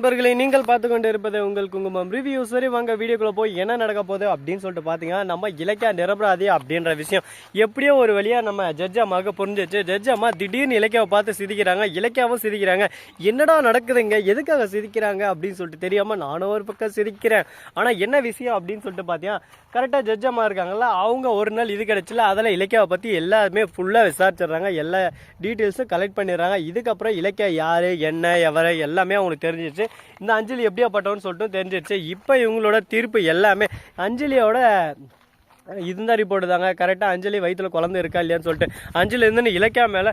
நண்பர்களை நீங்கள் பார்த்து கொண்டு இருப்பது உங்கள் குங்குமம். ரிவ்யூ சரி வாங்க வீடியோக்குள்ளே போய் என்ன நடக்க போகுது அப்படின்னு சொல்லிட்டு பார்த்தீங்கன்னா நம்ம இலக்கியா நிரபராதி அப்படின்ற விஷயம். எப்படியோ ஒரு வழியாக நம்ம ஜட்ஜ் அம்மாவுக்கு புரிஞ்சிச்சு. ஜட்ஜ் அம்மா திடீர்னு இலக்கியாவை பார்த்து சிரிக்கிறாங்க இலக்கியாவும் சிரிக்கிறாங்க. என்னடா நடக்குதுங்க? எதுக்காக சிரிக்கிறாங்க அப்படின்னு சொல்லிட்டு தெரியாமல் நானும் ஒரு பக்கம் சிரிக்கிறேன். ஆனால் என்ன விஷயம் அப்படின்னு சொல்லிட்டு பார்த்தீங்கன்னா கரெக்டாக ஜட்ஜ் அம்மா இருக்காங்கல்ல அவங்க ஒரு நாள் இது கிடச்சில அதில் இலக்கியாவை பற்றி எல்லாருமே ஃபுல்லாக விசாரிச்சிடுறாங்க. எல்லா டீட்டெயில்ஸும் கலெக்ட் பண்ணிடுறாங்க. இதுக்கப்புறம் இலக்கியா யார் என்ன எவரை எல்லாமே அவங்களுக்கு தெரிஞ்சிச்சு இந்த அஞ்சலி எப்படியாப்பட்டவன்னு சொல்லிட்டு தெரிஞ்சிருச்சு. இப்போ இவங்களோட தீர்ப்பு எல்லாமே அஞ்சலியோட இதுதான் ரிப்போர்ட் தாங்க. கரெக்டாக அஞ்சலி வயிற்றுல குழந்தை இருக்கா இல்லையான்னு சொல்லிட்டு. அஞ்சலி இருந்து இலக்கியா மேலே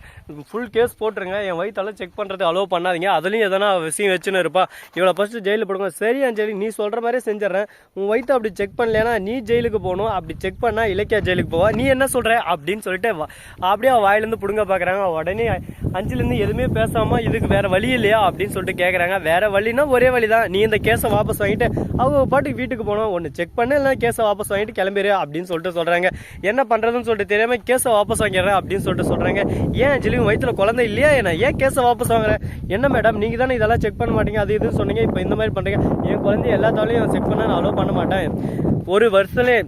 ஃபுல் கேஸ் போட்டுருங்க. என் வயிற்றெல்லாம் செக் பண்ணுறது அலோவ் பண்ணாதீங்க. அதுலேயும் எதனா விஷயம் வச்சுன்னு இருப்பா. இவ்வளோ ஃபஸ்ட்டு ஜெயிலில் போடுங்க. சரி அஞ்சலி நீ சொல்கிற மாதிரியே செஞ்சிடறேன். உன் வயிற்று அப்படி செக் பண்ணலனா நீ ஜெயிலுக்கு போகணும். அப்படி செக் பண்ணால் இலக்கியா ஜெயிலுக்கு போவா. நீ என்ன சொல்கிற அப்படின்னு சொல்லிட்டு வா- அப்படியே வாயிலேருந்து பிடுங்க பார்க்குறாங்க உடனே அஞ்சுலேருந்து எதுவுமே பேசாமல் இதுக்கு வேறு வழி இல்லையா அப்படின்னு சொல்லிட்டு கேட்குறாங்க வேறு வழினா ஒரே வழி தான் நீ இந்த கேஸை வாபஸ் வாங்கிட்டு அவங்க பாட்டுக்கு வீட்டுக்கு போனோம் ஒன்று செக் பண்ண இல்லைன்னா கேஸை வாபஸ் வாங்கிட்டு கிளம்பிடு அப்படி அப்படின்னு சொல்லிட்டு சொல்கிறாங்க என்ன பண்ணுறதுன்னு சொல்லிட்டு தெரியாமல் கேஸை வாபஸ் வாங்கிடுறேன் அப்படின்னு சொல்லிட்டு சொல்கிறாங்க ஏன் அஞ்சலி வயிற்றுல குழந்தை இல்லையா என்ன? ஏன் கேஸை வாபஸ் வாங்குறேன் என்ன மேடம் நீங்கள் தானே இதெல்லாம் செக் பண்ண மாட்டீங்க அது இதுன்னு சொன்னீங்க இப்போ இந்த மாதிரி பண்ணுறீங்க என் குழந்தைய எல்லாத்தாலையும் செக் பண்ண நான் அலோவ் பண்ண மாட்டேன். ஒரு வருஷத்துலேயே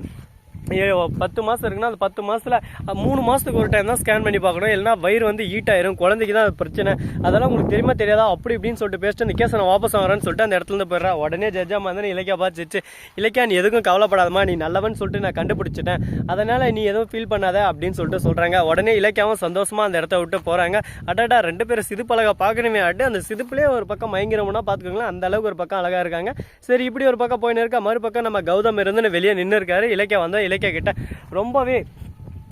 பத்து மாதம் இருக்குன்னா அந்த பத்து மாதத்தில் மூணு மாதத்துக்கு ஒரு டைம் தான் ஸ்கேன் பண்ணி பார்க்கணும். இல்லைன்னா வயிறு வந்து ஹீட் ஆயிரும் குழந்தைக்கு தான் அது பிரச்சனை. அதெல்லாம் உங்களுக்கு தெரியுமா தெரியாதா? அப்படி இப்படின்னு சொல்லிட்டு பேசிட்டு இந்த கேஸ் நான் வாபஸ் வாங்குறேன்னு சொல்லிட்டு அந்த இடத்துல இருந்து போயிடுறா. உடனே ஜட்ஜா வந்து இலக்கியா பார்த்துச்சு இலக்கியா நீ எதுக்கும் கவலைப்படாதமா நீ நல்லவன் சொல்லிட்டு நான் கண்டுபிடிச்சிட்டேன். அதனால் நீ எதுவும் ஃபீல் பண்ணாத அப்படின்னு சொல்லிட்டு சொல்கிறாங்க உடனே இலக்கியாவும் சந்தோஷமாக அந்த இடத்த விட்டு போகிறாங்க அடாடா ரெண்டு பேரும் சிதுப்பழகா பார்க்கணுமே ஆட்டு. அந்த சிதுப்புலேயே ஒரு பக்கம் மயங்கிறோம்னா பார்த்துக்கோங்களேன் அந்த அளவுக்கு ஒரு பக்கம் அழகாக இருக்காங்க. சரி இப்படி ஒரு பக்கம் போயின்னு இருக்கா. மறுபக்கம் நம்ம கௌதம் இருந்துன்னு வெளியே நின்று இருக்காரு இலக்கியா வந்தால் இலக்கியா கிட்ட ரொம்பவே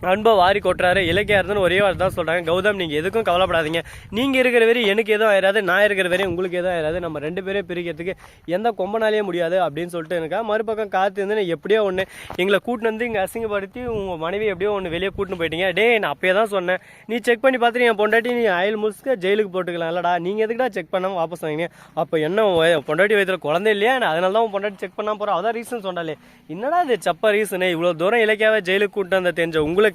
அன்பை வாரி கொட்டுறாரு இலக்கியா ஒரே வார்த்தை தான் சொல்கிறாங்க கௌதம் நீங்கள் எதுக்கும் கவலைப்படாதீங்க. நீங்கள் இருக்கிற வரையும் எனக்கு எதுவும் ஆயிராது நான் இருக்கிற வரையும் உங்களுக்கு எதுவும் ஆயிராது. நம்ம ரெண்டு பேரையும் பிரிக்கிறதுக்கு எந்த கொம்பனாலேயே முடியாது அப்படின்னு சொல்லிட்டு இருக்கா மறுபக்கம் காத்து இருந்து எப்படியோ ஒன்று எங்களை கூட்டின்னு வந்து இங்கே அசிங்கப்படுத்தி உங்கள் மனைவி எப்படியோ ஒன்று வெளியே கூட்டின்னு போயிட்டீங்க. டே நான் அப்பயே தான் சொன்னேன். நீ செக் பண்ணி பார்த்துட்டு என் பொண்டாட்டி நீ ஆயில் முழுக்க ஜெயிலுக்கு போட்டுக்கலாம். இல்லடா நீங்கள் எதுக்குடா செக் பண்ணாமல் வாபஸ் வாங்கினீங்க? அப்போ என்ன பொண்டாட்டி வயதில் குழந்தை இல்லையா? நான் அதனால தான் உன் பொண்டாட்டி செக் பண்ணாமல் போகிறோம் அதான் ரீசன் சொன்னாலே. என்னடா இது சப்ப ரீசனு இவ்வளோ தூரம் இலக்கியாவே ஜெயிலுக்கு கூட்டு வந்த தெரிஞ்ச உங்களுக்கு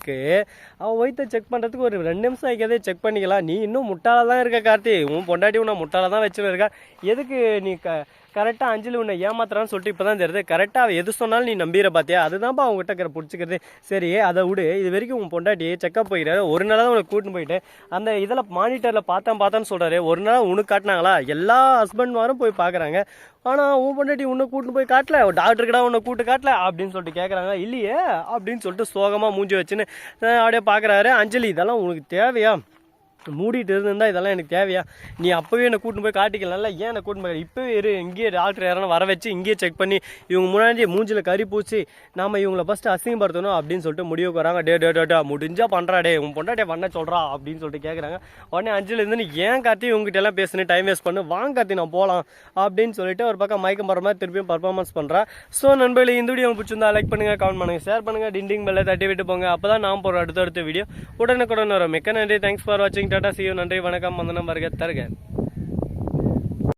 அவன் வயிற்ற செக் பண்ணுறதுக்கு ஒரு ரெண்டு நிமிஷம் ஆகிக்கதே செக் பண்ணிக்கலாம். நீ இன்னும் முட்டாளாக தான் இருக்க கார்த்தி. உன் பொண்டாட்டி உன்னை முட்டாளாக தான் வச்சுன்னு இருக்கா. எதுக்கு நீ க கரெக்டாக அஞ்சலி உன்னை ஏமாத்துறான்னு சொல்லிட்டு இப்போ தான் தெரியுது. கரெக்டாக அவள் எது சொன்னாலும் நீ நம்பிடுற பார்த்தியா அதுதான்ப்பா அவங்ககிட்ட இருக்கிற பிடிச்சிக்கிறது. சரி அதை விடு. இது வரைக்கும் உன் பொண்டாட்டி செக்கப் போயிடாரு ஒரு நாள் தான் உனக்கு கூட்டின்னு போயிட்டு அந்த இதில் மானிட்டரில் பார்த்தேன் பார்த்தான்னு சொல்கிறாரு ஒரு நாள் உனக்கு காட்டினாங்களா? எல்லா ஹஸ்பண்ட்மாரும் போய் பார்க்குறாங்க. ஆனால் உன் பொண்டாட்டி உன்னை கூட்டின்னு போய் காட்டல. டாக்டருக்குடா உன்னை கூட்டு காட்டல அப்படின்னு சொல்லிட்டு கேட்குறாங்க இல்லையே அப்படின்னு சொல்லிட்டு சோகமாக மூஞ்சி வச்சுன்னு அப்படியே பார்க்குறாரு. அஞ்சலி இதெல்லாம் உனக்கு தேவையா? மூடிட்டு இருந்திருந்தா இதெல்லாம் எனக்கு தேவையா? நீ அப்போவே என்னை கூட்டின்னு போய் காட்டிக்கலாம்ல? ஏன் என்னை கூட்டின்னு போய்? இப்போவே இரு இங்கேயே டாக்டர் யாரும் வர வச்சு இங்கேயே செக் பண்ணி இவங்க முன்னாடியே மூஞ்சில் கறி பூச்சி நாம் இவங்களை ஃபஸ்ட்டு அசிங்கப்படுத்தணும் அப்படின்னு சொல்லிட்டு முடிவுக்கு வராங்க. டே டே டே முடிஞ்சால் பண்ணுறா டே உன் பொண்டாடே பண்ண சொல்கிறா அப்படின்னு சொல்லிட்டு கேட்குறாங்க உடனே அஞ்சுலேருந்து நீ ஏன் கார்த்தி இவங்ககிட்ட எல்லாம் பேசுனேன் டைம் வேஸ்ட் பண்ணு. வாங்க கார்த்தி நான் போகலாம் அப்படின்னு சொல்லிட்டு ஒரு பக்கம் மயக்கம் போகிற மாதிரி திருப்பியும் பர்ஃபார்மன்ஸ் பண்ணுறா ஸோ நண்பர்களே இந்த வீடியோ பிடிச்சிருந்தா லைக் பண்ணுங்க கமெண்ட் பண்ணுங்கள் ஷேர் பண்ணுங்க டிண்டிங் பெல்லை தட்டி விட்டு போங்க. அப்போ தான் நான் போகிற அடுத்தடுத்த வீடியோ உடனுக்குடன் வரும். மிக்க நன்றி. தேங்க்ஸ் ஃபார் வாட்சிங் டாடா சியூ நன்றி வணக்கம். வந்தனம் வருக தருக.